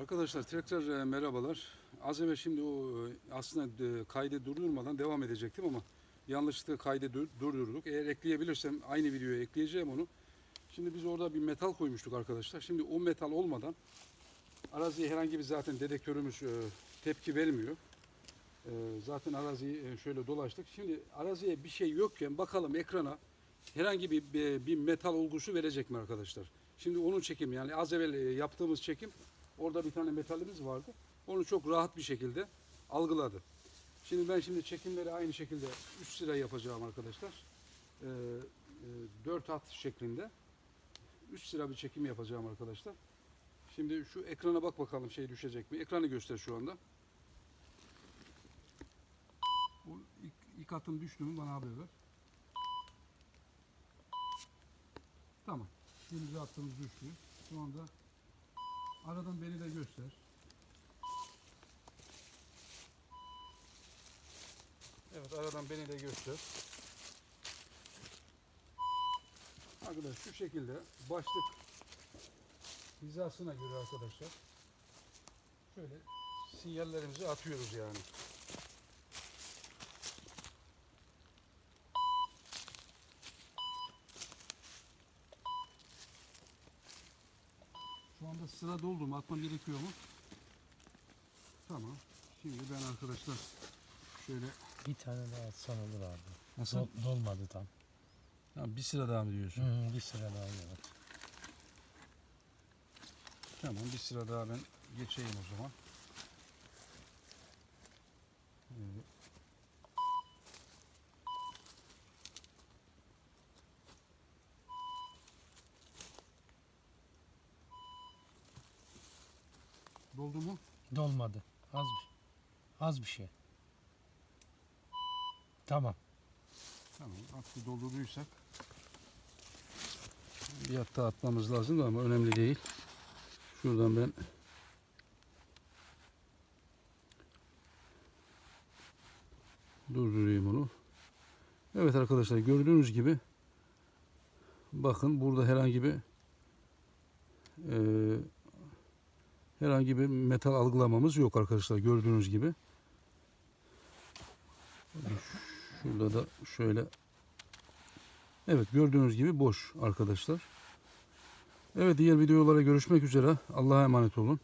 Arkadaşlar tekrar e, merhabalar. Az evvel şimdi o e, aslında e, kaydı durdurmadan devam edecektim ama yanlışlıkla kaydı dur- durdurduk. Eğer ekleyebilirsem aynı videoya ekleyeceğim onu. Şimdi biz orada bir metal koymuştuk arkadaşlar. Şimdi o metal olmadan araziye herhangi bir zaten dedektörümüz tepki vermiyor. Zaten araziyi şöyle dolaştık. Şimdi araziye bir şey yokken bakalım ekrana herhangi bir, bir, metal olgusu verecek mi arkadaşlar? Şimdi onun çekimi yani az evvel yaptığımız çekim orada bir tane metalimiz vardı. Onu çok rahat bir şekilde algıladı. Şimdi ben şimdi çekimleri aynı şekilde 3 sıra yapacağım arkadaşlar. Ee, e, 4 hat şeklinde. 3 sıra bir çekim yapacağım arkadaşlar. Şimdi şu ekrana bak bakalım şey düşecek mi? Ekranı göster şu anda. Bu ilk, ilk atım düştü mü bana haber ver. Tamam. Birinci attığımız düştü. Şu anda aradan beni de göster. Evet aradan beni de göster. Arkadaşlar şu şekilde başlık hizasına göre arkadaşlar şöyle sinyallerimizi atıyoruz yani. Şu anda sıra doldu mu? Atmam gerekiyor mu? Tamam. Şimdi ben arkadaşlar şöyle Bir tane daha atsan olur abi. nasıl? Dol- dolmadı tam. Tamam, bir sıra daha mı diyorsun? Hı, bir sıra daha evet. Tamam bir sıra daha ben geçeyim o zaman. Evet. Doldu mu? Dolmadı. Az bir, az bir şey. Tamam. Tamam. Aklı doldurduysak bir hatta atmamız lazım ama önemli değil. Şuradan ben durdurayım onu. Evet arkadaşlar gördüğünüz gibi bakın burada herhangi bir eee, herhangi bir metal algılamamız yok arkadaşlar gördüğünüz gibi. Şurada da şöyle Evet gördüğünüz gibi boş arkadaşlar. Evet diğer videolara görüşmek üzere. Allah'a emanet olun.